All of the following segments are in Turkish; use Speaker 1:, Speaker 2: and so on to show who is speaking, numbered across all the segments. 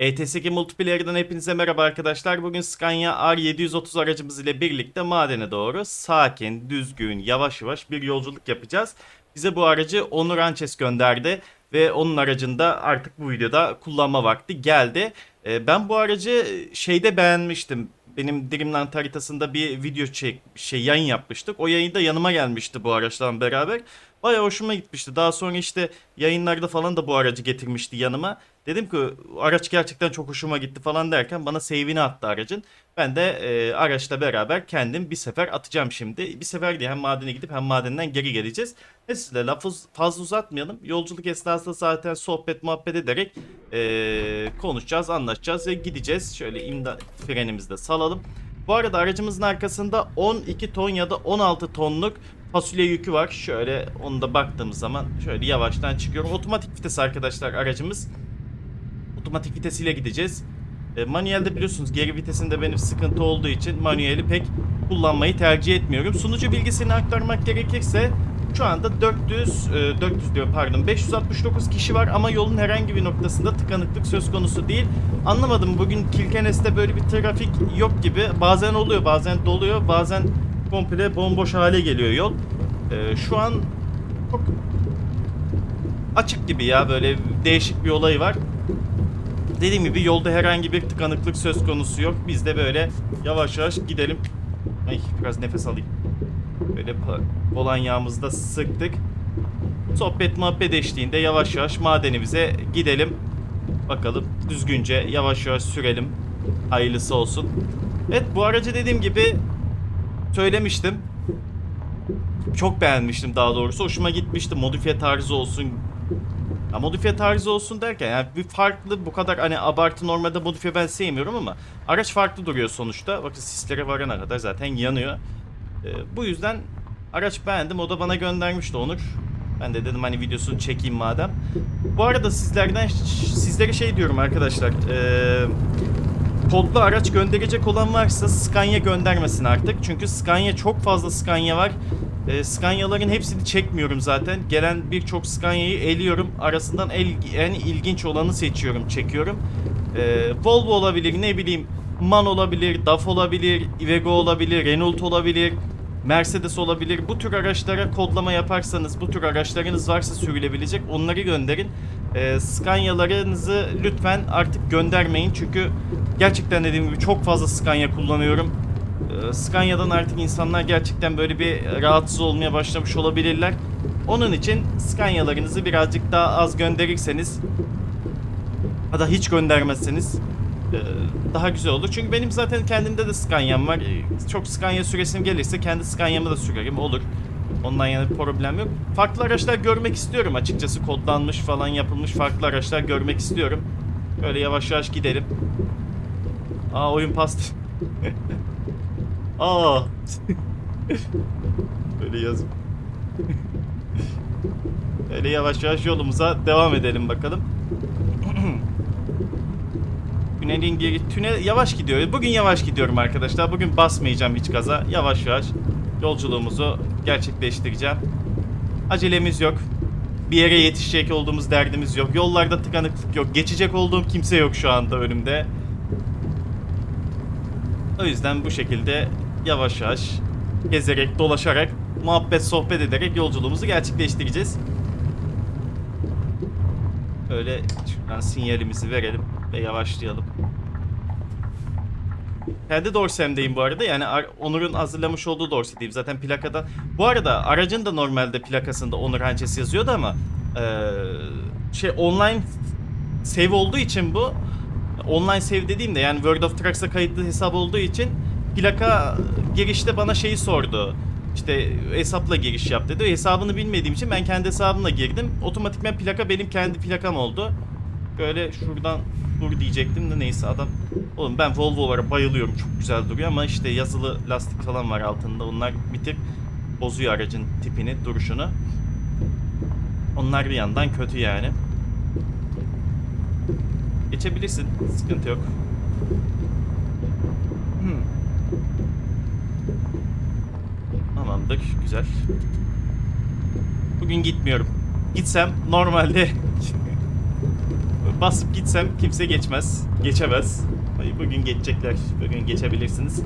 Speaker 1: ETS2 Multiplayer'dan hepinize merhaba arkadaşlar. Bugün Scania R730 aracımız ile birlikte madene doğru sakin, düzgün, yavaş yavaş bir yolculuk yapacağız. Bize bu aracı Onur Ançes gönderdi ve onun aracında artık bu videoda kullanma vakti geldi. Ee, ben bu aracı şeyde beğenmiştim. Benim Dreamland haritasında bir video çek, şey yayın yapmıştık. O yayında yanıma gelmişti bu araçla beraber. Baya hoşuma gitmişti. Daha sonra işte yayınlarda falan da bu aracı getirmişti yanıma. Dedim ki araç gerçekten çok hoşuma gitti falan derken bana save'ini attı aracın. Ben de e, araçla beraber kendim bir sefer atacağım şimdi. Bir sefer diye hem madene gidip hem madenden geri geleceğiz. Neyse lafı fazla uzatmayalım. Yolculuk esnasında zaten sohbet muhabbet ederek e, konuşacağız, anlaşacağız ve gideceğiz. Şöyle imda frenimizi de salalım. Bu arada aracımızın arkasında 12 ton ya da 16 tonluk fasulye yükü var. Şöyle onu da baktığımız zaman şöyle yavaştan çıkıyorum. Otomatik vites arkadaşlar aracımız. Otomatik vitesiyle gideceğiz. E, manuelde biliyorsunuz geri vitesinde benim sıkıntı olduğu için manueli pek kullanmayı tercih etmiyorum. Sunucu bilgisini aktarmak gerekirse şu anda 400, e, 400 diyorum pardon 569 kişi var ama yolun herhangi bir noktasında tıkanıklık söz konusu değil. Anlamadım bugün Kilkenes'te böyle bir trafik yok gibi. Bazen oluyor bazen doluyor bazen komple bomboş hale geliyor yol. E, şu an çok açık gibi ya böyle değişik bir olay var. Dediğim gibi yolda herhangi bir tıkanıklık söz konusu yok. Biz de böyle yavaş yavaş gidelim. Ay biraz nefes alayım. Böyle pa- kolonyamızı da sıktık. Sohbet muhabbet eşliğinde yavaş yavaş madenimize gidelim. Bakalım düzgünce yavaş yavaş sürelim. Hayırlısı olsun. Evet bu aracı dediğim gibi söylemiştim. Çok beğenmiştim daha doğrusu. Hoşuma gitmişti. Modifiye tarzı olsun. Ya modifiye tarzı olsun derken yani bir farklı bu kadar hani abartı normalde modifiye ben sevmiyorum ama araç farklı duruyor sonuçta. Bakın sislere varana kadar zaten yanıyor. Ee, bu yüzden araç beğendim. O da bana göndermişti Onur. Ben de dedim hani videosunu çekeyim madem. Bu arada sizlerden sizlere şey diyorum arkadaşlar. Ee, kodlu araç gönderecek olan varsa Scania göndermesin artık. Çünkü Scania çok fazla Scania var. E, Scania'ların hepsini çekmiyorum zaten. Gelen birçok Scania'yı eliyorum. Arasından el, en ilginç olanı seçiyorum, çekiyorum. E, Volvo olabilir, ne bileyim MAN olabilir, DAF olabilir, Iveco olabilir, Renault olabilir, Mercedes olabilir. Bu tür araçlara kodlama yaparsanız, bu tür araçlarınız varsa sürülebilecek onları gönderin. E, Scania'larınızı lütfen artık göndermeyin. Çünkü gerçekten dediğim gibi çok fazla Scania kullanıyorum. Ee, Scania'dan artık insanlar gerçekten böyle bir rahatsız olmaya başlamış olabilirler. Onun için Scania'larınızı birazcık daha az gönderirseniz ya da hiç göndermezseniz e, daha güzel olur. Çünkü benim zaten kendimde de Scania'm var. Çok Scania süresim gelirse kendi Scania'mı da sürerim. Olur. Ondan yana bir problem yok. Farklı araçlar görmek istiyorum açıkçası. Kodlanmış falan yapılmış farklı araçlar görmek istiyorum. Böyle yavaş yavaş gidelim. Aa oyun pastı. Aa. Böyle yaz. Böyle yavaş yavaş yolumuza devam edelim bakalım. Tünelin geri tünel yavaş gidiyor. Bugün yavaş gidiyorum arkadaşlar. Bugün basmayacağım hiç gaza. Yavaş yavaş yolculuğumuzu gerçekleştireceğim. Acelemiz yok. Bir yere yetişecek olduğumuz derdimiz yok. Yollarda tıkanıklık yok. Geçecek olduğum kimse yok şu anda önümde. O yüzden bu şekilde yavaş yavaş gezerek, dolaşarak, muhabbet, sohbet ederek yolculuğumuzu gerçekleştireceğiz. Öyle şuradan sinyalimizi verelim ve yavaşlayalım. Kendi dorsemdeyim bu arada. Yani Onur'un hazırlamış olduğu dorsedeyim. Zaten plakada. Bu arada aracın da normalde plakasında Onur Hançes yazıyordu ama eee, şey online save olduğu için bu online save dediğimde yani World of Trucks'a kayıtlı hesap olduğu için plaka girişte bana şeyi sordu. İşte hesapla giriş yap dedi. Hesabını bilmediğim için ben kendi hesabımla girdim. Otomatikman plaka benim kendi plakam oldu. Böyle şuradan dur diyecektim de neyse adam. Oğlum ben Volvo'lara bayılıyorum. Çok güzel duruyor ama işte yazılı lastik falan var altında. Onlar bir tık bozuyor aracın tipini, duruşunu. Onlar bir yandan kötü yani. Geçebilirsin. Sıkıntı yok. Hmm. Tamamdır. Güzel. Bugün gitmiyorum. Gitsem normalde basıp gitsem kimse geçmez. Geçemez. Ay, Bugün geçecekler. Bugün geçebilirsiniz.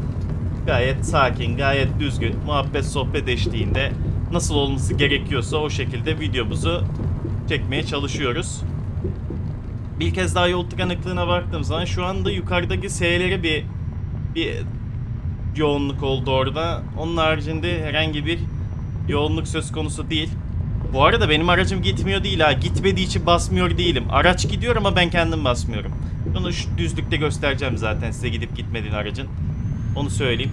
Speaker 1: Gayet sakin, gayet düzgün, muhabbet sohbet eşliğinde nasıl olması gerekiyorsa o şekilde videomuzu çekmeye çalışıyoruz. Bir kez daha yol tıkanıklığına baktığım zaman şu anda yukarıdaki S'lere bir bir yoğunluk oldu orada. Onun haricinde herhangi bir yoğunluk söz konusu değil. Bu arada benim aracım gitmiyor değil ha. Gitmediği için basmıyor değilim. Araç gidiyor ama ben kendim basmıyorum. Bunu şu düzlükte göstereceğim zaten size gidip gitmediğin aracın. Onu söyleyeyim.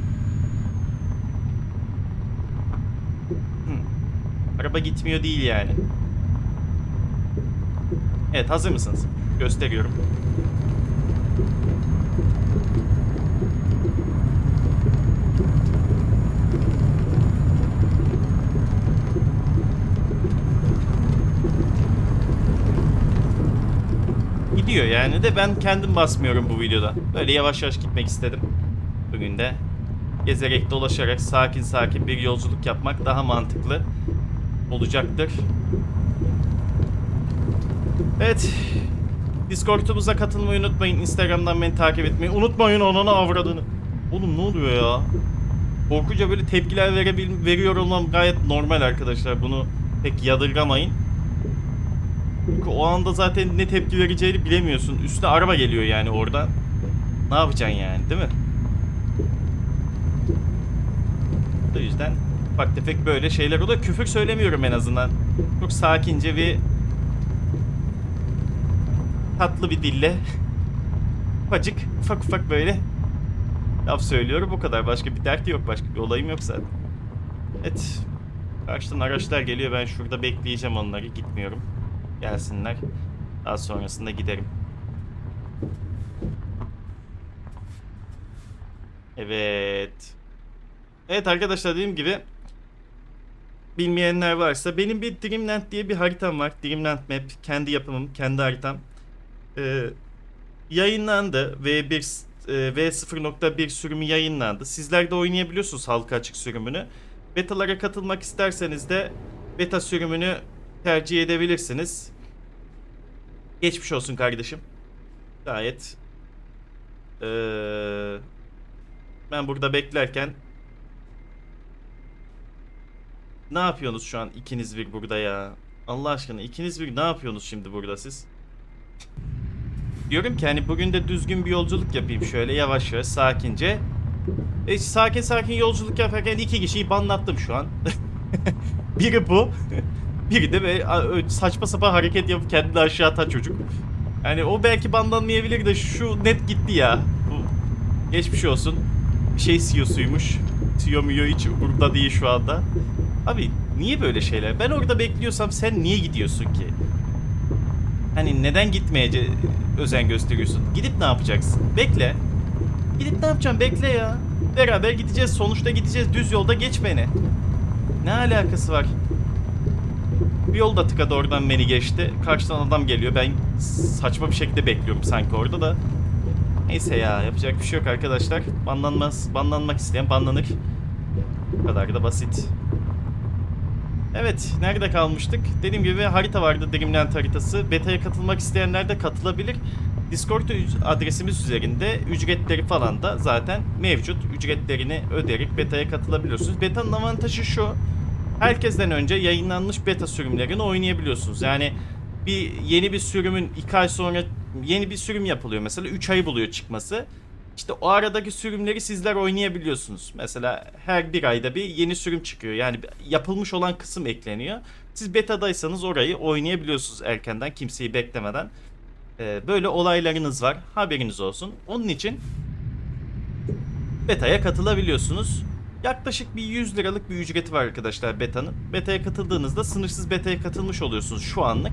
Speaker 1: Hı. Araba gitmiyor değil yani. Evet hazır mısınız? Gösteriyorum. Gidiyor yani de ben kendim basmıyorum bu videoda. Böyle yavaş yavaş gitmek istedim. Bugün de gezerek dolaşarak sakin sakin bir yolculuk yapmak daha mantıklı olacaktır. Evet. Discord'umuza katılmayı unutmayın. Instagram'dan beni takip etmeyi unutmayın onunu avradını. Oğlum ne oluyor ya? Korkunca böyle tepkiler verebil veriyor olmam gayet normal arkadaşlar. Bunu pek yadırgamayın. O anda zaten ne tepki vereceğini bilemiyorsun. Üstüne araba geliyor yani oradan. Ne yapacaksın yani değil mi? O yüzden ufak tefek böyle şeyler oluyor. Küfür söylemiyorum en azından. Çok sakince bir tatlı bir dille ufacık ufak ufak böyle laf söylüyorum. O kadar. Başka bir dert yok. Başka bir olayım yok zaten. Evet. Karşıdan araçlar geliyor. Ben şurada bekleyeceğim onları. Gitmiyorum. Gelsinler. Daha sonrasında giderim. Evet. Evet arkadaşlar dediğim gibi bilmeyenler varsa benim bir Dreamland diye bir haritam var. Dreamland Map. Kendi yapımım, kendi haritam. Ee, yayınlandı. V1 e, V0.1 sürümü yayınlandı. Sizler de oynayabiliyorsunuz halka açık sürümünü. Betalara katılmak isterseniz de beta sürümünü tercih edebilirsiniz. Geçmiş olsun kardeşim. Gayet ee, ben burada beklerken ne yapıyorsunuz şu an ikiniz bir burada ya? Allah aşkına ikiniz bir ne yapıyorsunuz şimdi burada siz? Diyorum ki hani bugün de düzgün bir yolculuk yapayım şöyle yavaş yavaş sakince. E, sakin sakin yolculuk yaparken iki kişiyi banlattım şu an. Biri bu. Biri de böyle a- ö- saçma sapan hareket yapıp kendini aşağı atan çocuk. Yani o belki banlanmayabilir de şu net gitti ya. Bu geçmiş olsun. Şey CEO'suymuş. CEO müyo hiç umurumda değil şu anda. Abi niye böyle şeyler? Ben orada bekliyorsam sen niye gidiyorsun ki? Hani neden gitmeye özen gösteriyorsun? Gidip ne yapacaksın? Bekle. Gidip ne yapacaksın? Bekle ya. Beraber gideceğiz. Sonuçta gideceğiz. Düz yolda geç beni. Ne alakası var? Bir yol da tıkadı oradan beni geçti. Karşıdan adam geliyor. Ben saçma bir şekilde bekliyorum sanki orada da. Neyse ya yapacak bir şey yok arkadaşlar. Banlanmaz, banlanmak isteyen banlanır. Bu kadar da basit. Evet, nerede kalmıştık? Dediğim gibi harita vardı, Dreamland haritası. Beta'ya katılmak isteyenler de katılabilir. Discord adresimiz üzerinde ücretleri falan da zaten mevcut. Ücretlerini ödeyerek beta'ya katılabiliyorsunuz. Beta'nın avantajı şu. Herkesten önce yayınlanmış beta sürümlerini oynayabiliyorsunuz. Yani bir yeni bir sürümün 2 ay sonra yeni bir sürüm yapılıyor mesela 3 ay buluyor çıkması. İşte o aradaki sürümleri sizler oynayabiliyorsunuz. Mesela her bir ayda bir yeni sürüm çıkıyor. Yani yapılmış olan kısım ekleniyor. Siz betadaysanız orayı oynayabiliyorsunuz erkenden kimseyi beklemeden. Ee, böyle olaylarınız var. Haberiniz olsun. Onun için beta'ya katılabiliyorsunuz. Yaklaşık bir 100 liralık bir ücreti var arkadaşlar beta'nın. Beta'ya katıldığınızda sınırsız beta'ya katılmış oluyorsunuz şu anlık.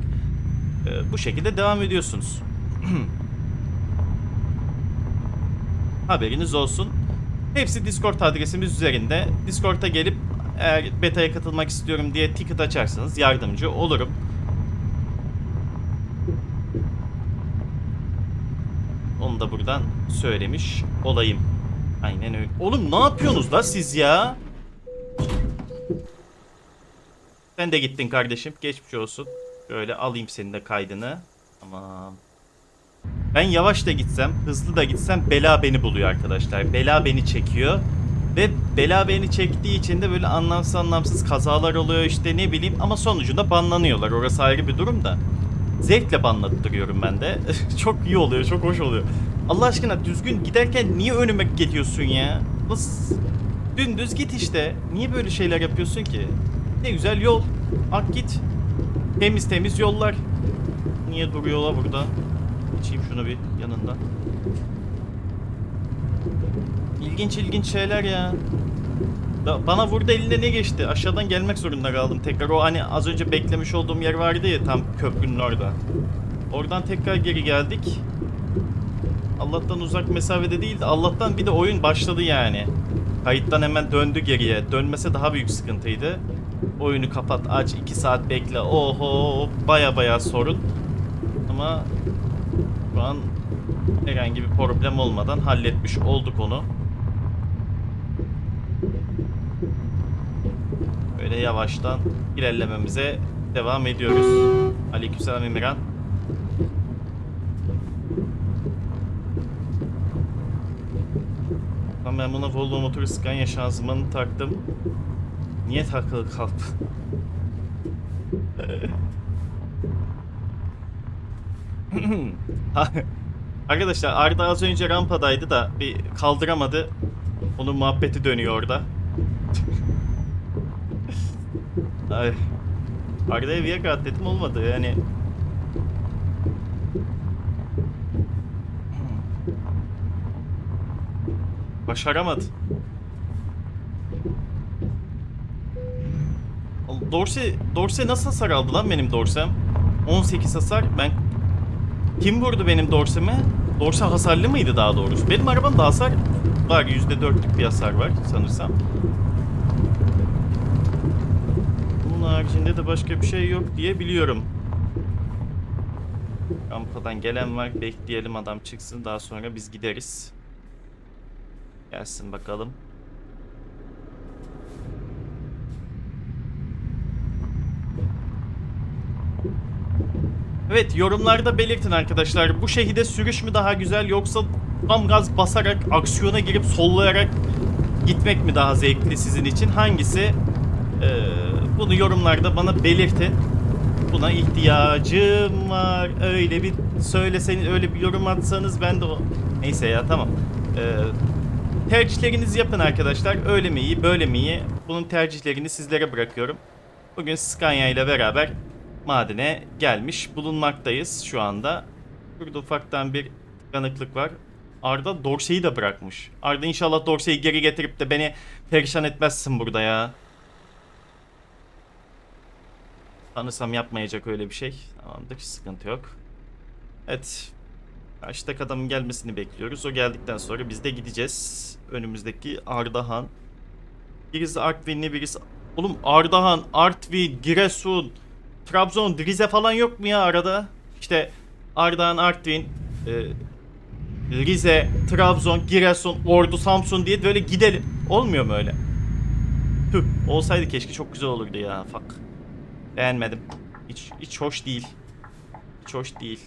Speaker 1: Ee, bu şekilde devam ediyorsunuz. Haberiniz olsun. Hepsi Discord adresimiz üzerinde. Discord'a gelip eğer beta'ya katılmak istiyorum diye ticket açarsanız yardımcı olurum. Onu da buradan söylemiş olayım. Aynen öyle. Oğlum ne yapıyorsunuz da siz ya? Sen de gittin kardeşim. Geçmiş olsun. Böyle alayım senin de kaydını. Tamam. Ben yavaş da gitsem, hızlı da gitsem bela beni buluyor arkadaşlar. Bela beni çekiyor. Ve bela beni çektiği için de böyle anlamsız anlamsız kazalar oluyor işte ne bileyim ama sonucunda banlanıyorlar. Orası ayrı bir durum da. Zevkle banlattırıyorum ben de. çok iyi oluyor, çok hoş oluyor. Allah aşkına düzgün giderken niye önüme geliyorsun ya? Nasıl? Dümdüz git işte. Niye böyle şeyler yapıyorsun ki? Ne güzel yol. Ak git. Temiz temiz yollar. Niye duruyorlar burada? Geçeyim şunu bir yanından. İlginç ilginç şeyler ya. Da- bana vurdu elinde ne geçti? Aşağıdan gelmek zorunda kaldım. Tekrar o hani az önce beklemiş olduğum yer vardı ya tam köprünün orada. Oradan tekrar geri geldik. Allah'tan uzak mesafede değildi. Allah'tan bir de oyun başladı yani. Kayıttan hemen döndü geriye. Dönmese daha büyük sıkıntıydı. Oyunu kapat, aç, 2 saat bekle. Oho, baya baya sorun. Ama şu an herhangi bir problem olmadan halletmiş olduk onu. Böyle yavaştan ilerlememize devam ediyoruz. Aleykümselam Emirhan. Ben buna Volvo motoru Scania şanzımanı taktım. Niye takılı kalp? Arkadaşlar Arda az önce rampadaydı da bir kaldıramadı. Onun muhabbeti dönüyor orada. Ay. Arda'ya Viagra dedim olmadı yani. Başaramadı. Dorse, Dorse nasıl hasar aldı lan benim Dorsem? 18 hasar. Ben kim vurdu benim Dorse'me? Dorse hasarlı mıydı daha doğrusu? Benim arabamda hasar var. %4'lük bir hasar var sanırsam. Bunun haricinde de başka bir şey yok diye biliyorum. Rampadan gelen var. Bekleyelim adam çıksın. Daha sonra biz gideriz. Gelsin bakalım. Evet yorumlarda belirtin arkadaşlar. Bu şehide sürüş mü daha güzel yoksa tam gaz basarak aksiyona girip sollayarak gitmek mi daha zevkli sizin için? Hangisi? Ee, bunu yorumlarda bana belirtin. Buna ihtiyacım var. Öyle bir söyleseniz, öyle bir yorum atsanız ben de o... Neyse ya tamam. Ee, tercihlerinizi yapın arkadaşlar. Öyle mi iyi, böyle mi iyi? Bunun tercihlerini sizlere bırakıyorum. Bugün Scania ile beraber madene gelmiş bulunmaktayız şu anda. Burada ufaktan bir tıkanıklık var. Arda Dorsey'i de bırakmış. Arda inşallah Dorsey'i geri getirip de beni perişan etmezsin burada ya. Sanırsam yapmayacak öyle bir şey. Tamamdır sıkıntı yok. Evet. Karşıdaki adamın gelmesini bekliyoruz. O geldikten sonra biz de gideceğiz. Önümüzdeki Ardahan. Birisi Artvinli birisi... Oğlum Ardahan, Artvin, Giresun, Trabzon, Rize falan yok mu ya arada? İşte Ardahan, Artvin, e, Rize, Trabzon, Giresun, Ordu, Samsun diye böyle gidelim. Olmuyor mu öyle? Tüh, olsaydı keşke çok güzel olurdu ya. Fuck. Beğenmedim. Hiç, hiç hoş değil. Hiç hoş değil.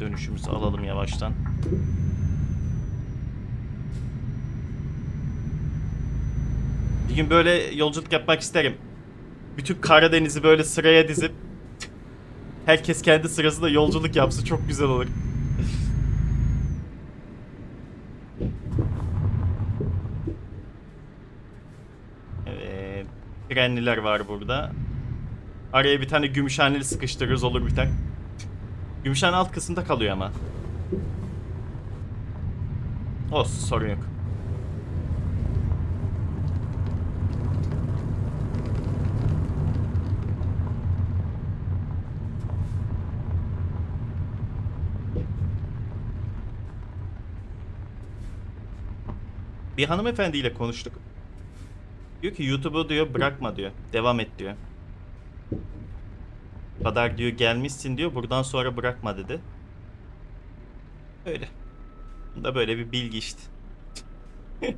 Speaker 1: Dönüşümüzü alalım yavaştan. Bir gün böyle yolculuk yapmak isterim. Bütün Karadeniz'i böyle sıraya dizip herkes kendi sırasında yolculuk yapsa çok güzel olur. Evet. Trenliler var burada. Araya bir tane gümüşhaneli sıkıştırırız olur biter. Gümüşhane alt kısımda kalıyor ama. Olsun sorun yok. Bir hanımefendiyle konuştuk. Diyor ki YouTube'u diyor bırakma diyor. Devam et diyor. Kadar diyor gelmişsin diyor. Buradan sonra bırakma dedi. Öyle. Da böyle bir bilgi işte.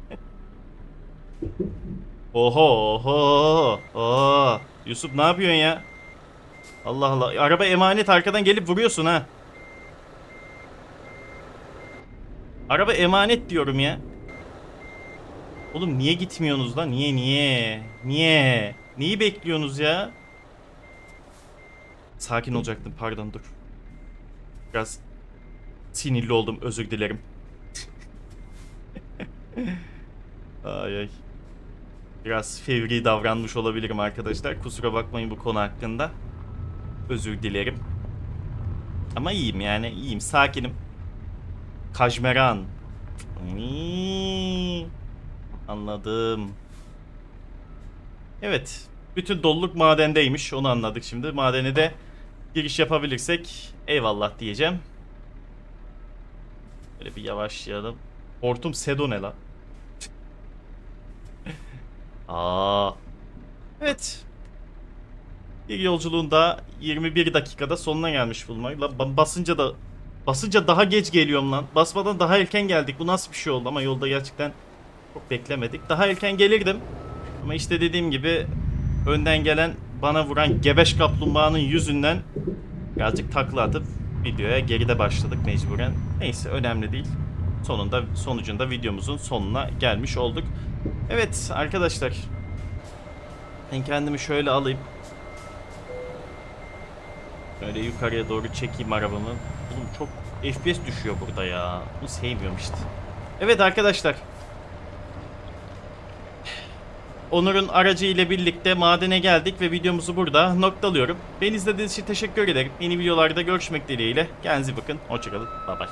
Speaker 1: oho oho. Oo. Yusuf ne yapıyorsun ya? Allah Allah. Araba emanet arkadan gelip vuruyorsun ha. Araba emanet diyorum ya. Oğlum niye gitmiyorsunuz lan? Niye niye? Niye? Neyi bekliyorsunuz ya? Sakin olacaktım pardon dur. Biraz sinirli oldum özür dilerim. ay ay. Biraz fevri davranmış olabilirim arkadaşlar. Kusura bakmayın bu konu hakkında. Özür dilerim. Ama iyiyim yani iyiyim sakinim. Kajmeran. Anladım. Evet. Bütün doluluk madendeymiş. Onu anladık şimdi. Madene de giriş yapabilirsek eyvallah diyeceğim. Böyle bir yavaşlayalım. Hortum Sedo ne la? Aa. Evet. Bir yolculuğun da 21 dakikada sonuna gelmiş bulunmak. La ba- basınca da basınca daha geç geliyorum lan. Basmadan daha erken geldik. Bu nasıl bir şey oldu ama yolda gerçekten çok beklemedik. Daha erken gelirdim. Ama işte dediğim gibi önden gelen bana vuran gebeş kaplumbağanın yüzünden birazcık takla atıp videoya geride başladık mecburen. Neyse önemli değil. Sonunda sonucunda videomuzun sonuna gelmiş olduk. Evet arkadaşlar. Ben kendimi şöyle alayım. Öyle yukarıya doğru çekeyim arabamı. Oğlum çok FPS düşüyor burada ya. Bunu sevmiyorum işte. Evet arkadaşlar. Onur'un aracı ile birlikte madene geldik ve videomuzu burada noktalıyorum. Beni izlediğiniz için teşekkür ederim. Yeni videolarda görüşmek dileğiyle. Kendinize bakın. Hoşçakalın. Bay bay.